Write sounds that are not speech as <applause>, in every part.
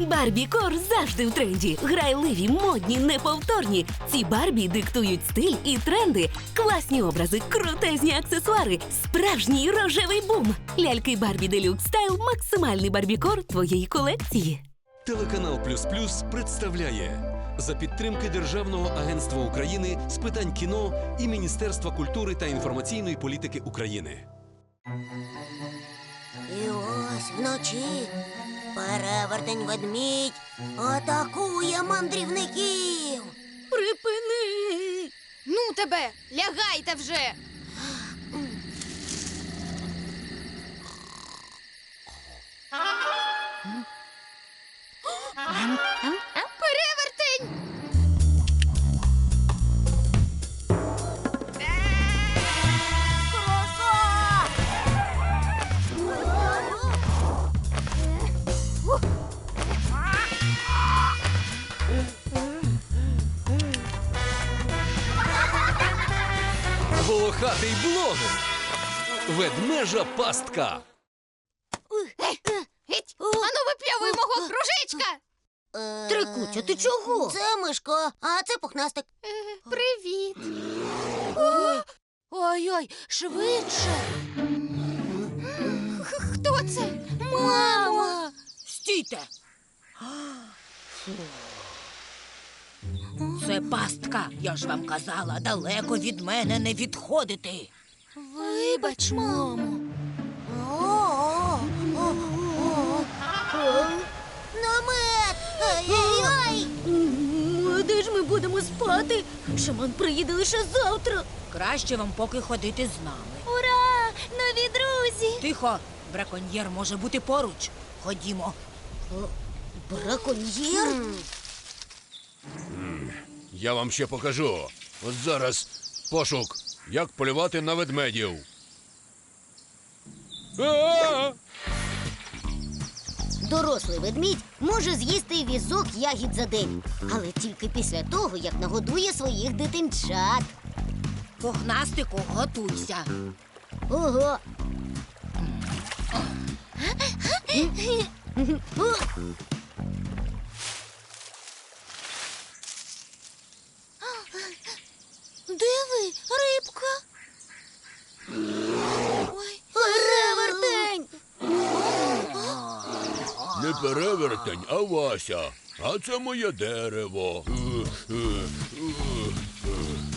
Барбі Кор завжди в тренді. Грайливі, модні, неповторні. Ці Барбі диктують стиль і тренди, класні образи, крутезні аксесуари, справжній рожевий бум. Ляльки Барбі Делюкс Стайл максимальний барбікор твоєї колекції. Телеканал Плюс Плюс представляє за підтримки Державного агентства України з питань кіно і Міністерства культури та інформаційної політики України. І ось вночі перевертень ведмідь атакує мандрівників. Припини! Ну тебе, лягайте вже! Волохатий блогер. Ведмежа пастка. Геть! Ану випльовуй мого кружечка! Е, Трикутя, ти чого? Це мишко, а це пухнастик. Е, Привіт! Ой-ой, швидше. Хто це? Мамо! Стійте. Це пастка. Я ж вам казала, далеко від мене не відходити. Вибач, мамо. Намет! Ай-яй-яй! Де ж ми будемо спати? Шаман приїде лише завтра. Краще вам поки ходити з нами. Ура! Нові друзі! Тихо, браконьєр може бути поруч. Ходімо. Браконьєр? Я вам ще покажу. От зараз пошук, як полювати на ведмедів. А! Дорослий ведмідь може з'їсти візок ягід за день, але тільки після того, як нагодує своїх дитинчат. Пухнастику, готуйся. Ого. Диви, рибка. Ой, Перевертень! Не перевертень, а Вася. А це моє дерево. Е, е,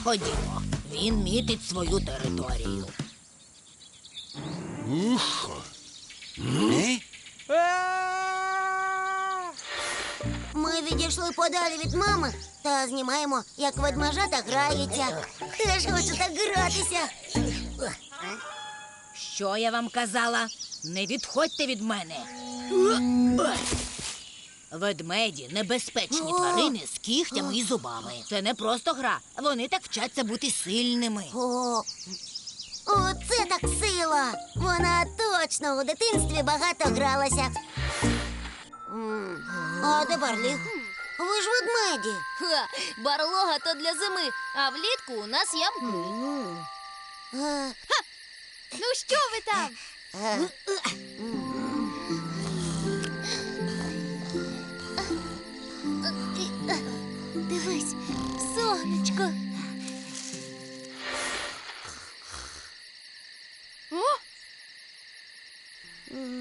Ходімо. Він мітить свою територію. Ух. Ми відійшли подалі від мами та знімаємо, як ведмежата граються. Теж хочу так гратися. Що я вам казала? Не відходьте від мене. Ведмеді небезпечні тварини з кігтями і зубами. Це не просто гра. Вони так вчаться бути сильними. О, оце так сила! Вона точно у дитинстві багато гралася. М, А де Барліг? Ви ж ведмеді. ха, барлога то для зими, а влітку у нас ямки. Е, Ну що ви там? е, Дивись, сонечко. О!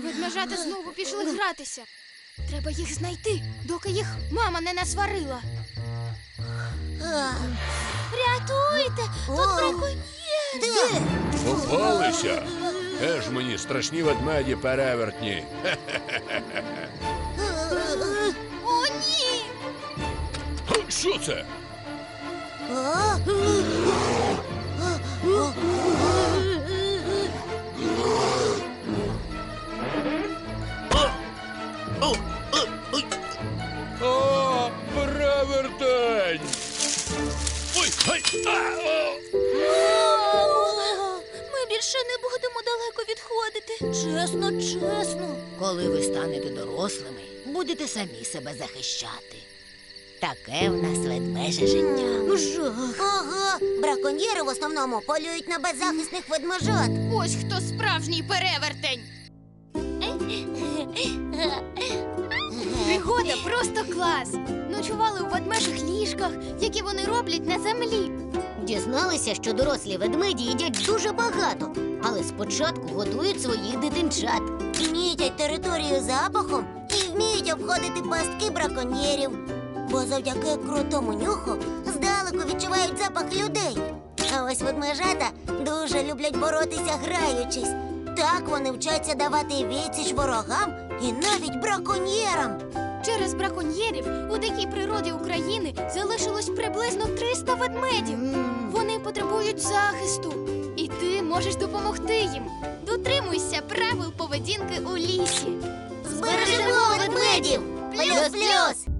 Ведмежата знову пішли гратися. Треба їх знайти, доки їх мама не насварила. Рятуйте! Тут браконьєр! Де? Попалися. Теж мені страшні ведмеді перевертні. Хе, <laughs> Що це? О, перевертень! Ой! А, о! Ми більше не будемо далеко відходити. Чесно, чесно. Коли ви станете дорослими, будете самі себе захищати. Таке в нас ведмеже життя. Жах. Ага, браконьєри в основному полюють на беззахисних ведмежат. Ось хто справжній перевертень. Пригода Просто клас! Ночували у ведмежих ліжках, які вони роблять на землі. Дізналися, що дорослі ведмеді їдять дуже багато, але спочатку годують своїх дитинчат. Мітять територію запахом і вміють обходити пастки браконьєрів. Бо завдяки крутому нюху здалеку відчувають запах людей. А ось ведмежата дуже люблять боротися, граючись. Так вони вчаться давати відсіч ворогам і навіть браконьєрам. Через браконьєрів у дикій природі України залишилось приблизно 300 ведмедів. Вони потребують захисту, і ти можеш допомогти їм. Дотримуйся правил поведінки у лісі. Збережемо ведмедів! Плюс-плюс!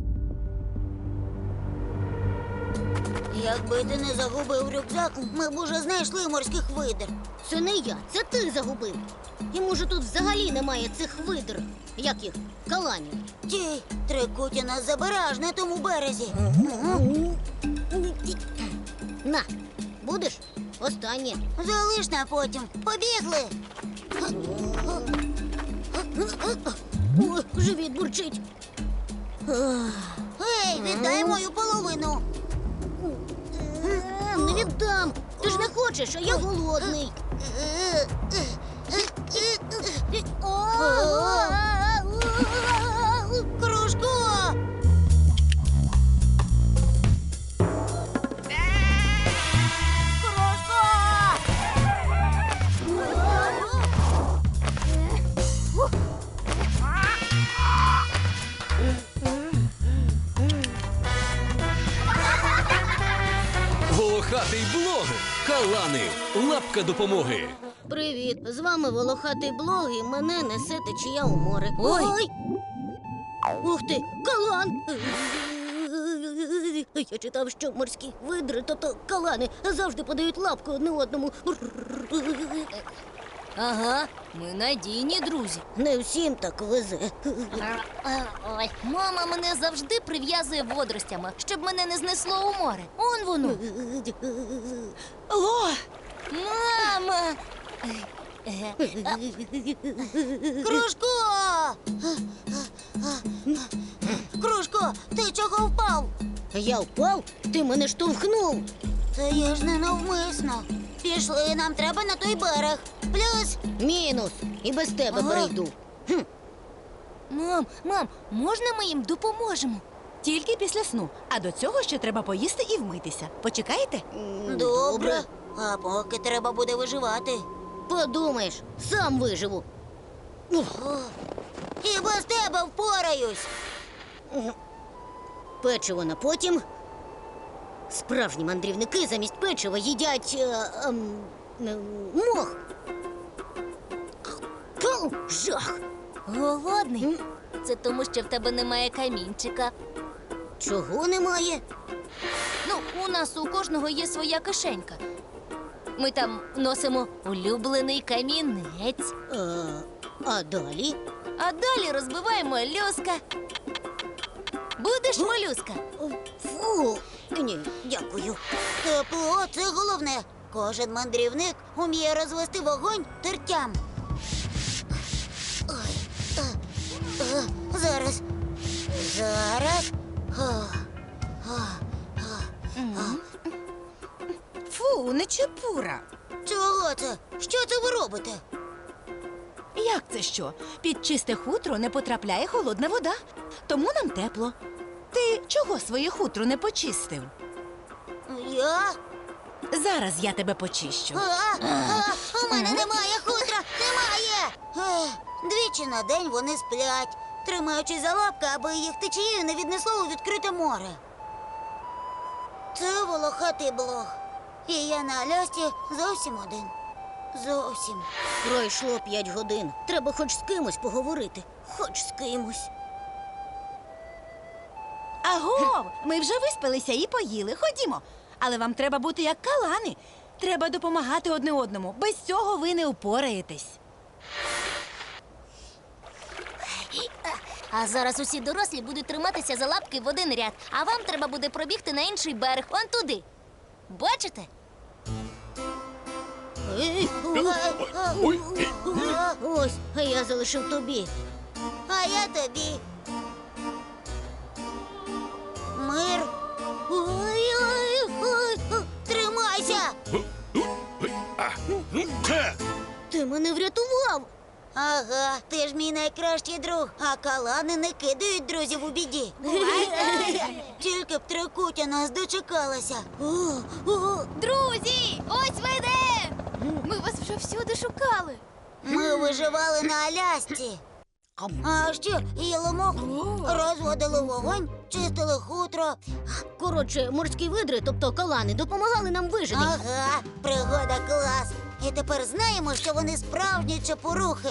Якби ти не загубив рюкзак, ми б уже знайшли морських видр. Це не я, це ти загубив. І може тут взагалі немає цих видр. Як їх? Каланів. Ті, трикуті нас забере на тому березі. На, будеш? Останнє. Залиш на потім. Побігли. Живіт бурчить. Ей, віддай мою половину. Віддам. Ти ж не хочеш, а я голодний. Волохатий блог. Калани. Лапка допомоги. Привіт, з вами волохатий блог і мене несе течія у море. Ой. Ух ти, калан! Я читав, що морські видри, тобто калани, завжди подають лапку одне одному. Ага, ми надійні друзі. Не всім так везе. Ой, мама мене завжди прив'язує водоростями, щоб мене не знесло у море. Он воно. Ло! Мама! Кружко! Кружко, ти чого впав? Я впав, ти мене штовхнув. Це я ж не навмисно. Пішли, нам треба на той берег. Плюс. Мінус. І без тебе Ага. прийду. Мам, мам, можна ми їм допоможемо? Тільки після сну. А до цього ще треба поїсти і вмитися. Почекаєте? М, Добре. А поки треба буде виживати. Подумаєш, сам виживу. О, І без тебе впораюсь. Печиво на потім. Справжні мандрівники замість печива їдять е, ем, е, мох. Фу, жах. Голодний. Це тому, що в тебе немає камінчика. Чого немає? Ну, у нас у кожного є своя кишенька. Ми там носимо улюблений камінець, Е, а далі? а далі розбиваємо молюска. Будеш молюска? Фу. Ні, дякую. Тепло це головне. Кожен мандрівник уміє розвести вогонь тертям. Ой, е, е, зараз. Зараз. О, о, Фу, не чепура. Чого це? Що це ви робите? Як це що? Під чисте хутро не потрапляє холодна вода, тому нам тепло. Ти чого своє хутро не почистив? Я? Зараз я тебе почищу. А, а, у мене немає хутра, немає. Ех, Двічі на день вони сплять, тримаючись за лапки, аби їх течією не віднесло у відкрите море. Це волохатий блог. І я на Алясці зовсім один. Зовсім. Пройшло п'ять годин. Треба хоч з кимось поговорити. Хоч з кимось. Агов! Ми вже виспалися і поїли. Ходімо. Але вам треба бути як калани. Треба допомагати одне одному. Без цього ви не упораєтесь. А зараз усі дорослі будуть триматися за лапки в один ряд, а вам треба буде пробігти на інший берег, он туди. Бачите? Ось, я залишив тобі. А я тобі. Тепер. Ой-ой-ой! Тримайся! Ти мене врятував. Ага, ти ж мій найкращий друг, а калани не кидають друзів у біді. <laughs> Тільки б трикутя нас дочекалася. Друзі, ось ви де! Ми вас вже всюди шукали. Ми виживали на Алясці. А ще їли моху, розводили вогонь, чистили хутро. Коротше, морські видри, тобто калани, допомагали нам вижити. Ага, пригода клас. І тепер знаємо, що вони справжні чепурухи.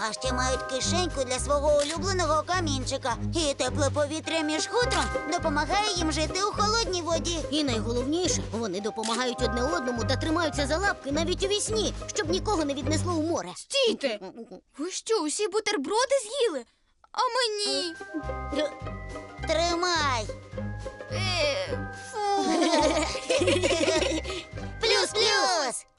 А ще мають кишеньку для свого улюбленого камінчика. І тепле повітря між хутром допомагає їм жити у холодній воді. І найголовніше, вони допомагають одне одному та тримаються за лапки навіть у вісні, щоб нікого не віднесло у море. Стійте! Ви що, усі бутерброди з'їли? А мені? Тримай. Е, фу. <laughs>